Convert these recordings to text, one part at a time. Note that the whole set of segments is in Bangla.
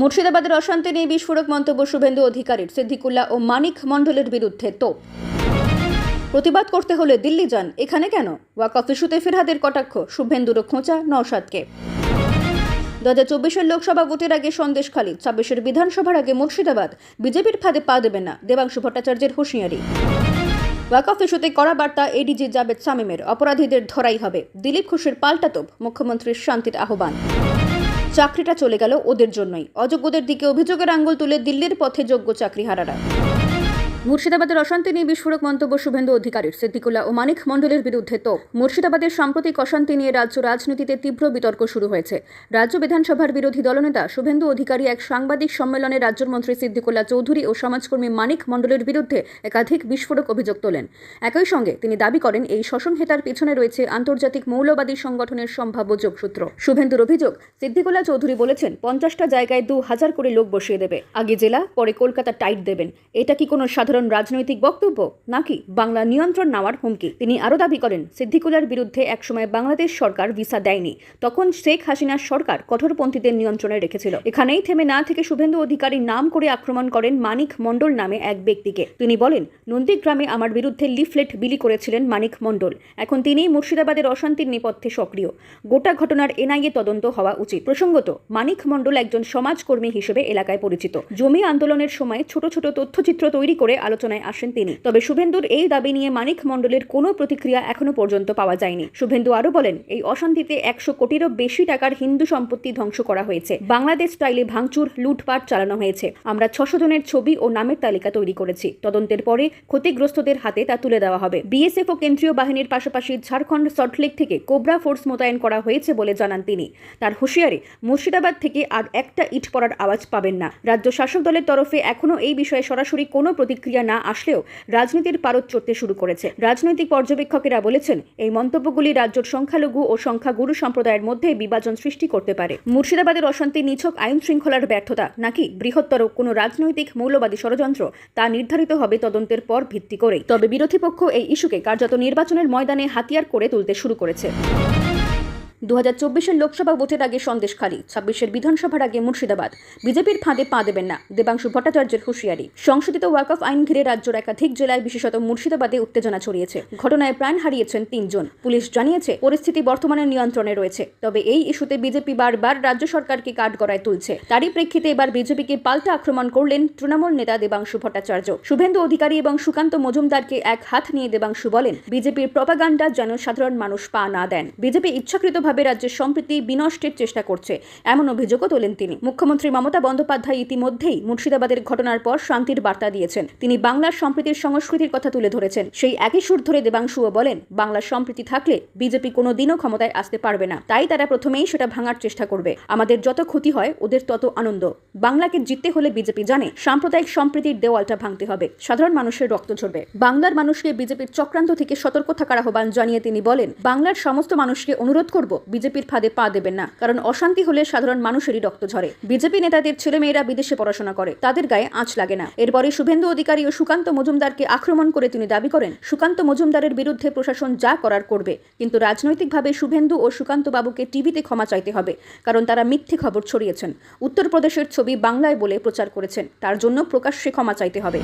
মুর্শিদাবাদের অশান্তি নিয়ে বিস্ফোরক মন্তব্য শুভেন্দু অধিকারীর, সিদ্দিকুল্লাহ ও মানিক মণ্ডলের বিরুদ্ধে তো প্রতিবাদ করতে হলে দিল্লি যান, এখানে কেন? ওয়াকফ ইস্যুতে ফিরহাদের কটাক্ষ শুভেন্দুর খোঁচা নওশাদকে। দু হাজার চব্বিশের লোকসভা ভোটের আগে সন্দেশখালী ছাব্বিশের বিধানসভার আগে মুর্শিদাবাদ, বিজেপির ফাঁদে পা দেবে না, দেবাংশু ভট্টাচার্যের হুঁশিয়ারি। ওয়াকফ ইস্যুতে কড়া বার্তা, এডিজি জাবেদ সামিমের অপরাধীদের ধরাই হবে, দিলীপ ঘোষের পাল্টাতোপ মুখ্যমন্ত্রীর শান্তির আহ্বান। চাকরিটা চলে গেল ওদের জন্যই। অযোগ্যদের দিকে অভিযোগের আঙ্গুল তুলে দিল্লির পথে যোগ্য চাকরিহারারা মুর্শিদাবাদের অশান্তি নিয়ে বিস্ফোরক মন্তব্য শুভেন্দু অধিকারীর। সিদ্দিকুল্লাহ ও মানিক মণ্ডলের বিরুদ্ধে তো মুর্শিদাবাদের সাম্প্রতিক অশান্তি নিয়ে রাজ্য রাজনীতিতে তীব্র বিতর্ক শুরু হয়েছে। রাজ্য বিধানসভার বিরোধী দলনেতা শুভেন্দু অধিকারী এক সাংবাদিক সম্মেলনে রাজ্যের মন্ত্রী সিদ্দিকুল্লাহ চৌধুরী ও সমাজকর্মী মানিক মণ্ডলের বিরুদ্ধে একাধিক বিস্ফোরক অভিযোগ তোলেন। একই সঙ্গে তিনি দাবি করেন, এই সসংহিতার পিছনে রয়েছে আন্তর্জাতিক মৌলবাদী সংগঠনের সম্ভাব্য যোগসূত্র। শুভেন্দুর অভিযোগ, সিদ্দিকুল্লাহ চৌধুরী বলেছেন, পঞ্চাশটা জায়গায় দু হাজার করে লোক বসিয়ে দেবে। আগে জেলা, পরে কলকাতা টাইট দেবেন। এটা কি কোনো সাধারণ রাজনৈতিক বক্তব্য? নাকি বাংলা নিয়ন্ত্রণ নেওয়ার হুমকি? তিনি আরও দাবি করেন, সিদ্দিকুলার বিরুদ্ধে একসময় বাংলাদেশ সরকার ভিসা দেয়নি। তখন শেখ হাসিনার সরকার কঠোরপন্থীদের নিয়ন্ত্রণে রেখেছিল। এখানেই থেমে না থেকে শুভেন্দু অধিকারী নাম করে আক্রমণ করেন মানিক মণ্ডল নামে এক ব্যক্তিকে। তিনি বলেন, নন্দীগ্রামে আমার বিরুদ্ধে লিফলেট বিলি করেছিলেন মানিক মণ্ডল। এখন তিনি মুর্শিদাবাদের অশান্তির নেপথ্যে সক্রিয়। গোটা ঘটনার এনআইএ তদন্ত হওয়া উচিত। প্রসঙ্গত, মানিক মণ্ডল একজন সমাজকর্মী হিসেবে এলাকায় পরিচিত। জমি আন্দোলনের সময় ছোট ছোট তথ্যচিত্র তৈরি করে আলোচনায় আসেন তিনি। তবে শুভেন্দুর এই দাবি নিয়ে মানিক মণ্ডলের কোনো প্রতিক্রিয়া এখনও পর্যন্ত পাওয়া যায়নি। শুভেন্দু আরও বলেন, এই অশান্তিতে একশো কোটিরও বেশি টাকার হিন্দু সম্পত্তি ধ্বংস করা হয়েছে। বাংলাদেশ স্টাইলে ভাঙচুর, লুটপাট চালানো হয়েছে। আমরা ছশো জনের ছবি ও নামের তালিকা তৈরি করেছি। তদন্তের পরে ক্ষতিগ্রস্তদের হাতে তা তুলে দেওয়া হবে। বিএসএফ ও কেন্দ্রীয় বাহিনীর পাশাপাশি ঝাড়খণ্ড সল্টলেক থেকে কোবরা ফোর্স মোতায়েন করা হয়েছে বলে জানান তিনি। তার হুঁশিয়ারি, মুর্শিদাবাদ থেকে আর একটা ইট পড়ার আওয়াজ পাবেন না। রাজ্য শাসক দলের তরফে এখনও এই বিষয়ে সরাসরি কোনো প্রতিক্রিয়া না আসলেও রাজনীতির পারদ চড়তে শুরু করেছে। রাজনৈতিক পর্যবেক্ষকেরা বলেছেন, এই মন্তব্যগুলি রাজ্যের সংখ্যালঘু ও সংখ্যাগুরু সম্প্রদায়ের মধ্যে বিভাজন সৃষ্টি করতে পারে। মুর্শিদাবাদের অশান্তি নিছক আইন শৃঙ্খলার ব্যর্থতা নাকি বৃহত্তর কোনো রাজনৈতিক মৌলবাদী ষড়যন্ত্র তা নির্ধারিত হবে তদন্তের পর ভিত্তি করেই। তবে বিরোধী পক্ষ এই ইস্যুকে কার্যত নির্বাচনের ময়দানে হাতিয়ার করে তুলতে শুরু করেছে। দু হাজার লোকসভা ভোটের আগে সন্দেশখালী ছাব্বিশের বিধানসভার আগে মুর্শিদাবাদ। বিজেপির ফাঁদে পা দেবেন না, দেবাংশু ভট্টাচার্যের হুঁশিয়ারি। সংশোধিত ওয়াকফ আইন ঘিরে রাজ্যের একাধিক জেলায় বিশেষত মুর্শিদাবাদে উত্তেজনা ছড়িয়েছে। ঘটনায় প্রাণ হারিয়েছেন তিনজন। পুলিশ জানিয়েছে, পরিস্থিতি বর্তমানে নিয়ন্ত্রণে রয়েছে। তবে এই ইস্যুতে বিজেপি বারবার রাজ্য সরকারকে কাঠগড়ায় তুলছে। তারই প্রেক্ষিতে এবার বিজেপিকে পাল্টা আক্রমণ করলেন তৃণমূল নেতা দেবাংশু ভট্টাচার্য। শুভেন্দু অধিকারী এবং সুকান্ত মজুমদারকে এক হাত নিয়ে দেবাংশু বলেন, বিজেপির প্রপাগান্ডা যেন সাধারণ মানুষ পা না দেন। বিজেপি ইচ্ছাকৃতভাবে রাজ্যের সম্প্রীতি বিনষ্টের চেষ্টা করছে। এমন অভিযোগও তোলেন তিনি। মুখ্যমন্ত্রী মমতা বন্দ্যোপাধ্যায় ইতিমধ্যেই মুর্শিদাবাদের ঘটনার পর শান্তির বার্তা দিয়েছেন। তিনি বাংলার সম্প্রীতির সংস্কৃতির কথা তুলে ধরেছেন। সেই একই সুর ধরে দেবাংশুও বলেন, বাংলার সম্প্রীতি থাকলে বিজেপি কোনো দিনও ক্ষমতায় আসতে পারবে না। তাই তারা প্রথমেই সেটা ভাঙার চেষ্টা করবে। আমাদের যত ক্ষতি হয়, ওদের তত আনন্দ। বাংলাকে জিততে হলে বিজেপি জানে, সাম্প্রদায়িক সম্প্রীতির দেওয়ালটা ভাঙতে হবে। সাধারণ মানুষের রক্ত ঝরবে। বাংলার মানুষকে বিজেপির চক্রান্ত থেকে সতর্ক থাকার আহ্বান জানিয়ে তিনি বলেন, বাংলার সমস্ত মানুষকে অনুরোধ করব বিজেপির ফাঁদে পা দেবেন না। কারণ অশান্তি হলে সাধারণ মানুষেরই রক্ত ঝরে। বিজেপি নেতাদের ছেলেমেয়েরা বিদেশে পড়াশোনা করে, তাদের গায়ে আঁচ লাগে না। এরপরে শুভেন্দু অধিকারী ও সুকান্ত মজুমদারকে আক্রমণ করে তিনি দাবি করেন, সুকান্ত মজুমদারের বিরুদ্ধে প্রশাসন যা করার করবে, কিন্তু রাজনৈতিকভাবে শুভেন্দু ও সুকান্ত বাবুকে টিভিতে ক্ষমা চাইতে হবে, কারণ তারা মিথ্যে খবর ছড়িয়েছেন। উত্তরপ্রদেশের ছবি বাংলায় বলে প্রচার করেছেন, তার জন্য প্রকাশ্যে ক্ষমা চাইতে হবে।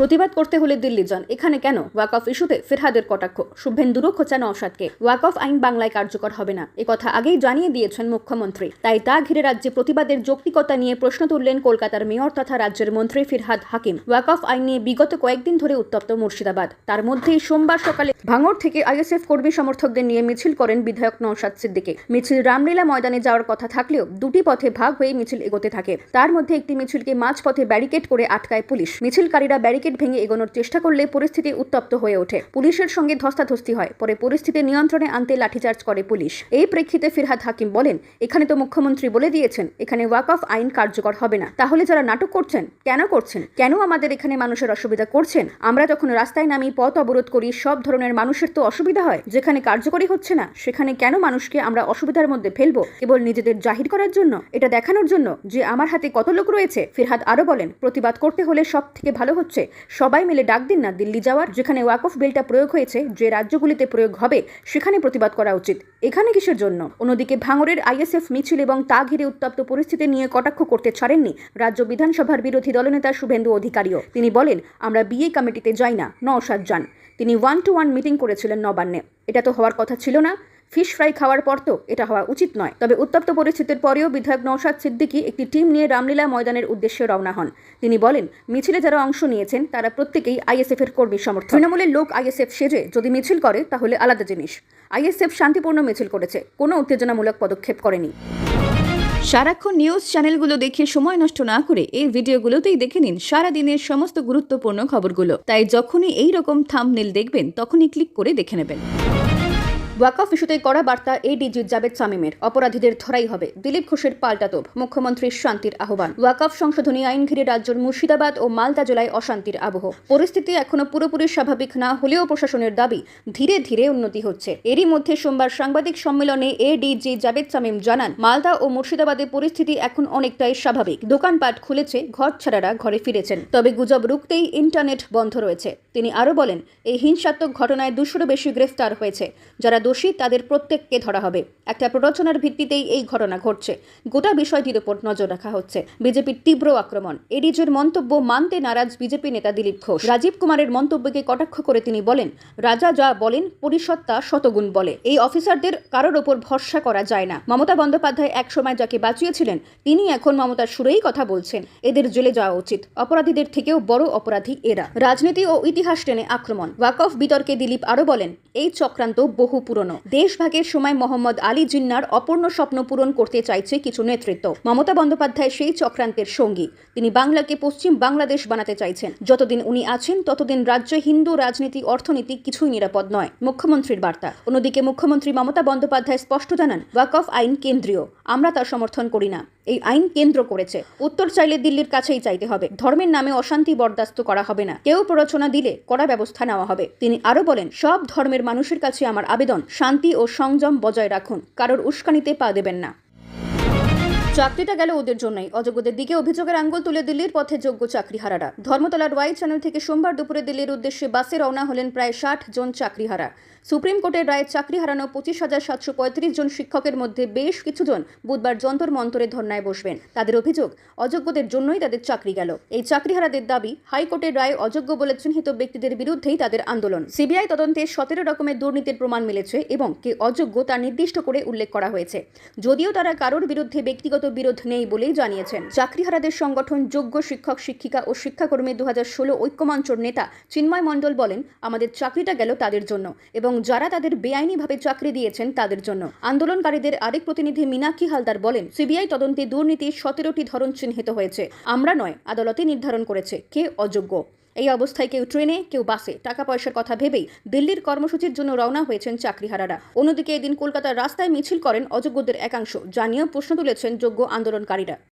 প্রতিবাদ করতে হলে দিল্লি যান। এখানে কেন? ওয়াকফ ইস্যুতে ফিরহাদের কটাক্ষ। শুভেন্দুরও খোঁচা নওশাদকে ওয়াকফ আইন বাংলায় কার্যকর হবে না। কথা আগেই জানিয়ে দিয়েছেন মুখ্যমন্ত্রী। তাই তা ঘিরে রাজ্যে প্রতিবাদের যৌক্তিকতা নিয়ে প্রশ্ন তুললেন কলকাতার মেয়র তথা রাজ্যের মন্ত্রী ফিরহাদ হাকিম। ওয়াকফ আইন নিয়ে বিগত কয়েকদিন ধরে উত্তপ্ত মুর্শিদাবাদ। তার মধ্যেই সোমবার সকালে ভাঙড় থেকে আইএসএফ কর্মী সমর্থকদের নিয়ে মিছিল করেন বিধায়ক নওশাদ সিদ্দিকে। মিছিল রামলীলা ময়দানে যাওয়ার কথা থাকলেও দুটি পথে ভাগ হয়ে মিছিল এগোতে থাকে। তার মধ্যে একটি মিছিলকে মাঝপথে ব্যারিকেড করে আটকায় পুলিশ। মিছিলকারীরা ব্যারিকেড ভেঙে এগোনোর চেষ্টা করলে পরিস্থিতি উত্তপ্ত হয়ে ওঠে। পুলিশের সঙ্গে ধস্তাধস্তি হয়, পরে পরিস্থিতি নিয়ন্ত্রণে আনতে লাঠিচার্জ করে পুলিশ। এই প্রেক্ষিতে ফিরহাদ হাকিম বলেন, এখানে তো মুখ্যমন্ত্রী বলে দিয়েছেন, এখানে ওয়াকফ আইন কার্যকর হবে না। তাহলে যারা নাটক করছেন, কেন করছেন? কেন আমাদের এখানে মানুষের অসুবিধা করছেন? আমরা যখন রাস্তায় নামি, পথ অবরোধ করি, সব ধরনের মানুষের তো অসুবিধা হয়। যেখানে কার্যকরী হচ্ছে না, সেখানে কেন মানুষকে আমরা অসুবিধার মধ্যে ফেলব? কেবল নিজেদের জাহির করার জন্য? এটা দেখানোর জন্য যে আমার হাতে কত লোক রয়েছে? ফিরহাদ আরও বলেন, প্রতিবাদ করতে হলে সব থেকে ভালো হচ্ছে সবাই মিলে ডাক দিন না দিল্লি যাওয়ার, যেখানে ওয়াকফ বিলটা প্রয়োগ হয়েছে, যে রাজ্যগুলিতে প্রয়োগ হবে, সেখানে প্রতিবাদ করা উচিত। এখানে কিসের জন্য? অন্যদিকে ভাঙড়ের আইএসএফ মিছিল এবং তা ঘিরে উত্তপ্ত পরিস্থিতি নিয়ে কটাক্ষ করতে ছাড়েননি রাজ্য বিধানসভার বিরোধী দলনেতা শুভেন্দু অধিকারীও। তিনি বলেন, আমরা বিয়ে কমিটিতে যাই না, নওশাদ যান। তিনি ওয়ান টু ওয়ান মিটিং করেছিলেন নবান্নে। এটা তো হওয়ার কথা ছিল না। ফিশ ফ্রাই খাওয়ার পর তো এটা হওয়া উচিত নয়। তবে উত্তপ্ত পরিস্থিতির পরেও বিধায়ক নৌশাদ সিদ্দিকী একটি টিম নিয়ে রামলীলা ময়দানের উদ্দেশ্যে রওনা হন। তিনি বলেন, মিছিলে যারা অংশ নিয়েছেন, তারা প্রত্যেকেই আইএসএফ এর কর্মী সমর্থক। তৃণমূলের লোক আইএসএফ সেজে যদি মিছিল করে, তাহলে আলাদা জিনিস। আইএসএফ শান্তিপূর্ণ মিছিল করেছে, কোনো উত্তেজনামূলক পদক্ষেপ করেনি। সারাক্ষণ নিউজ চ্যানেলগুলো দেখে সময় নষ্ট না করে এই ভিডিওগুলোতেই দেখে নিন সারা দিনের সমস্ত গুরুত্বপূর্ণ খবরগুলো। তাই যখনই এই রকম থামনেল দেখবেন, তখনই ক্লিক করে দেখে নেবেন। ওয়াকফ ইস্যুতে কড়া বার্তা এডিজি জাবেদ সামিমের। অপরাধীদের ধরাই হবে। দিলীপ ঘোষের পাল্টা তোপ, মুখ্যমন্ত্রীর শান্তির আহ্বান। ওয়াকফ সংশোধনী আইন ঘিরে রাজ্যের মুর্শিদাবাদ ও মালদা জেলায় অশান্তির আবহ। পরিস্থিতি এখনও পুরোপুরি স্বাভাবিক না হলেও প্রশাসনের দাবি ধীরে ধীরে উন্নতি হচ্ছে। এরই মধ্যে সোমবার সাংবাদিক সম্মেলনে এডিজি জাবেদ সামিম জানান, মালদা ও মুর্শিদাবাদে পরিস্থিতি এখন অনেকটাই স্বাভাবিক। দোকানপাট খুলেছে, ঘর ছাড়ারা ঘরে ফিরেছেন। তবে গুজব রুখতেই ইন্টারনেট বন্ধ রয়েছে। তিনি আরও বলেন, এই হিংসাত্মক ঘটনায় দুশোরও বেশি গ্রেফতার হয়েছে। যারা দোষী, তাদের প্রত্যেককে ধরা হবে। একটা প্ররোচনার ভিত্তিতেই এই ঘটনা ঘটছে। গোটা বিষয়টির উপর নজর রাখা হচ্ছে। বিজেপির তীব্র আক্রমণ। এডিজের মন্তব্য মানতে নারাজ বিজেপি নেতা দিলীপ ঘোষ। রাজীব কুমারের মন্তব্যকে কটাক্ষ করে তিনি বলেন, রাজা যা বলেন, পরিষদ তা শতগুণ বলে। এই অফিসারদের কারোর ওপর ভরসা করা যায় না। মমতা বন্দ্যোপাধ্যায় একসময় যাকে বাঁচিয়েছিলেন, তিনি এখন মমতার সুরেই কথা বলছেন। এদের জেলে যাওয়া উচিত। অপরাধীদের থেকেও বড় অপরাধী এরা। রাজনীতি ও ইতিহাস টেনে আক্রমণ। ওয়াকফ বিতর্কে দিলীপ আরও বলেন, এই চক্রান্ত বহু পুরনো। দেশভাগের সময় মোহাম্মদ আলী জিন্নার অপূর্ণ স্বপ্ন পূরণ করতে চাইছে কিছু নেতৃত্ব। মমতা বন্দ্যোপাধ্যায় সেই চক্রান্তের সঙ্গী। তিনি বাংলাকে পশ্চিম বাংলাদেশ বানাতে চাইছেন। যতদিন উনি আছেন, ততদিন রাজ্যে হিন্দু রাজনীতি, অর্থনীতি কিছুই নিরাপদ নয়। মুখ্যমন্ত্রীর বার্তা। অন্যদিকে মুখ্যমন্ত্রী মমতা বন্দ্যোপাধ্যায় স্পষ্ট জানান, ওয়াকফ আইন কেন্দ্রীয়। আমরা তার সমর্থন করি না। এই আইন কেন্দ্র করেছে। উত্তর চাইলে দিল্লির কাছেই চাইতে হবে। ধর্মের নামে অশান্তি বরদাস্ত করা হবে না। কেউ প্ররোচনা দিলে কড়া ব্যবস্থা নেওয়া হবে। তিনি আরও বলেন, সব ধর্মের মানুষের কাছে আমার আবেদন, শান্তি ও সংযম বজায় রাখুন। কারোর উস্কানিতে পা দেবেন না। চাকরিটা গেল ওদের জন্যই। অযোগ্যদের দিকে অভিযোগের আঙ্গুল তুলে দিল্লির পথে যোগ্য চাকরিহারারা। ধর্মতলার ওয়াই চ্যানেল থেকে সোমবার দুপুরে দিল্লির উদ্দেশ্যে বাসে রওনা হলেন প্রায় ষাট জন চাকরিহারা। সুপ্রিম কোর্টের রায়ে চাকরি হারানো পঁচিশ হাজার সাতশো পঁয়ত্রিশ জন শিক্ষকের মধ্যে বেশ কিছুজন বুধবার যন্তর মন্তরে ধর্নায় বসবেন। তাদের অভিযোগ, অযোগ্যদের জন্যই তাদের চাকরি গেল। এই চাকরিহারাদের দাবি, হাইকোর্টের রায়ে অযোগ্য বলে চিহ্নিত ব্যক্তিদের বিরুদ্ধেই তাদের আন্দোলন। সিবিআই তদন্তে সতেরো রকমের দুর্নীতির প্রমাণ মিলেছে এবং কে অযোগ্য তা নির্দিষ্ট করে উল্লেখ করা হয়েছে। যদিও তারা কারোর বিরুদ্ধে ব্যক্তিগত বিরোধ নেই বলেই জানিয়েছেন। চাকরিহারাদের সংগঠন যোগ্য শিক্ষক, শিক্ষিকা ও শিক্ষাকর্মী দু হাজার ষোলো ঐক্যমঞ্চর নেতা চিন্ময় মণ্ডল বলেন, আমাদের চাকরিটা গেল তাদের জন্য এবং যারা তাদের বেআইনিভাবে চাকরি দিয়েছেন তাদের জন্য। আন্দোলনকারীদের আরেক প্রতিনিধি মীনাক্ষী হালদার বলেন, সিবিআই তদন্তে দুর্নীতির সতেরোটি ধরন চিহ্নিত হয়েছে। আমরা নয়, আদালতে নির্ধারণ করেছে কে অযোগ্য। এই অবস্থায় কেউ ট্রেনে, কেউ বাসে টাকা পয়সার কথা ভেবেই দিল্লির কর্মসূচির জন্য রওনা হয়েছেন চাকরিহারারা। অন্যদিকে এদিন কলকাতার রাস্তায় মিছিল করেন অযোগ্যদের একাংশ। যা নিয়েও প্রশ্ন তুলেছেন যোগ্য আন্দোলনকারীরা।